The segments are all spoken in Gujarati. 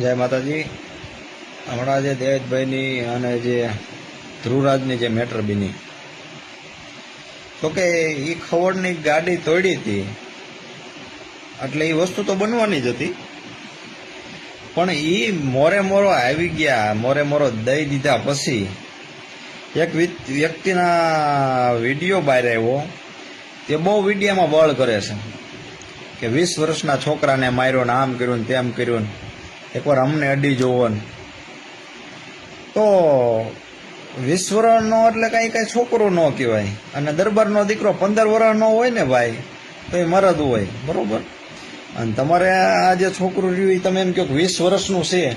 જય માતાજી. હમણાં જે દેવજભાઈની અને જે ધ્રુવરાજની જે મેટર બની. તો કે એ ખવડની ગાડી તોડી હતી. એટલે એ વસ્તુ તો બનવાની જ હતી. પણ એ મોરે મોરો આવી ગયા, મોરે મોરો દઈ દીધા પછી એક વ્યક્તિના વીડિયો બહાર આવ્યો. તે બહુ વિડીયામાં બળ કરે છે. કે વીસ વર્ષના છોકરાને માર્યો ને આમ કર્યું ને તેમ કર્યું ને. એકવાર અમને અડી જોવન તો વીસ વર્ષનો એટલે કાંઈ કાંઈ છોકરો ન કહેવાય. અને દરબારનો દીકરો પંદર વર્ષનો હોય ને ભાઈ, તો એ મરદ હોય. બરોબર? અને તમારે આ જે છોકરું રહ્યું એ તમે એમ કહો કે વીસ વર્ષનું છે.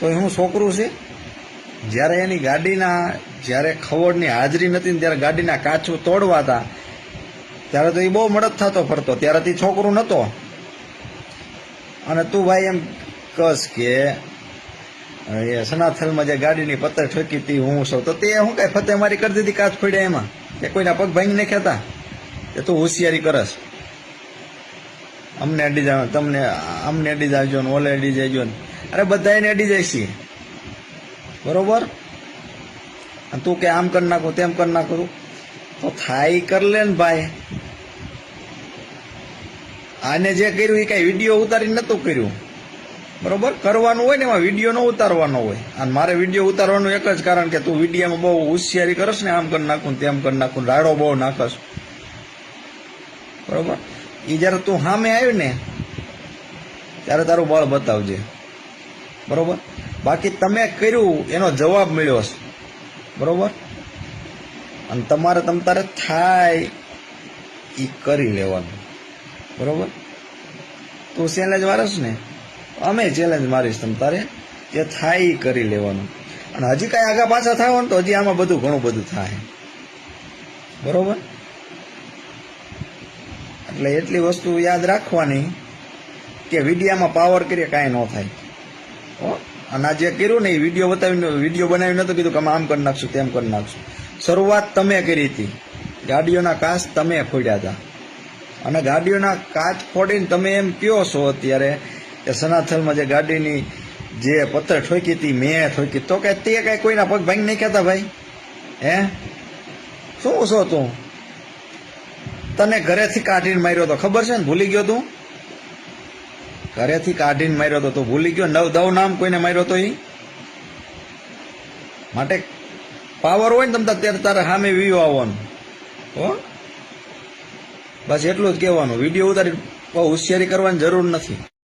તો એ હું છોકરું છે? જ્યારે એની ગાડીના, જ્યારે ખવડની હાજરી નથી ને ત્યારે ગાડીના કાચું તોડવા હતા. ત્યારે તો એ બહુ મદદ થતો ફરતો. ત્યારે તે છોકરું નહોતો. અને તું ભાઈ એમ કસ કે સનાથલમાં જે ગાડીની પત્તર ઠોકી હતી, હું સૌ, તો તે શું કઈ ફતે મારી કરી દીધી કાચ ફોડ્યા એમાં? કે કોઈના પગ ભાંગી નાખ્યા હતા એ તું હોશિયારી કરસ? અમને અડી જાવ, તમને, અમને અડી જાવજો ને ઓલે અડી જાયજો ને. અરે બધા એને અડી જાય છે. બરોબર? તું કે આમ કરી નાખું, તેમ કરી નાખું. તો થાય કર લે ને ભાઈ. આને જે કર્યું એ કઈ વીડિયો ઉતારી નતું કર્યું. બરોબર? કરવાનું હોય ને એમાં વીડિયો ન ઉતારવાનો હોય. અને મારે વીડિયો ઉતારવાનું એક જ કારણ કે તું વિડીયોમાં બહુ હોશિયારી કરશ ને આમ કરી નાખું તેમ કરી નાખું રાડો બહુ નાખશ બરોબર? એ જ્યારે તું સામે આવ્યું ને ત્યારે તારું બળ બતાવજે. બરોબર? બાકી તમે કર્યું, એનો જવાબ મળ્યો છે બરોબર? અને તમારે તમ તારે થાય એ કરી લેવાનું. બરોબર? તું સેલેજ વારસ ને? અમે ચેલેન્જ મારીશ તમ તારે? જે થાય કરી લેવાનું. અને હજી કાંઈ આગા પાછા થાય ને તો હજી આમાં બધું ઘણું બધું થાય. બરોબર? એટલે એટલી વસ્તુ યાદ રાખવાની કે વિડીયામાં પાવર કરીએ કાંઈ ન થાય. હો? અને આ જે કર્યું ને એ વીડિયો બતાવીને, વીડિયો બનાવી નતો કીધું કે આમ કરી નાખશું, તેમ કરી નાખશું. શરૂઆત તમે કરી હતી. ગાડીઓના કાચ તમે ફોડ્યા હતા. અને ગાડીઓના કાચ ફોડીને તમે એમ કયો છો અત્યારે? કે સનાથલમાં જે ગાડીની જે પથ્થર ઠોકી હતી, મેં ઠોકી, તો કાંઈ તે કાંઈ કોઈના પગ ભાંગી નહીં કહેતા ભાઈ? હે? શું છો તું? તને ઘરેથી કાઢીને માર્યો તો ખબર છે ને? ભૂલી ગયો તું? ઘરેથી કાઢીને માર્યો તો તું ભૂલી ગયો? નવ દવ નામ કોઈને માર્યો તો એ માટે પાવર હોય ને તમ ત્યારે તારે સામે વીવો આવવાનું. હો? બસ એટલું જ કહેવાનું. વીડિયો ઉતારી હોશિયારી કરવાની જરૂર નથી.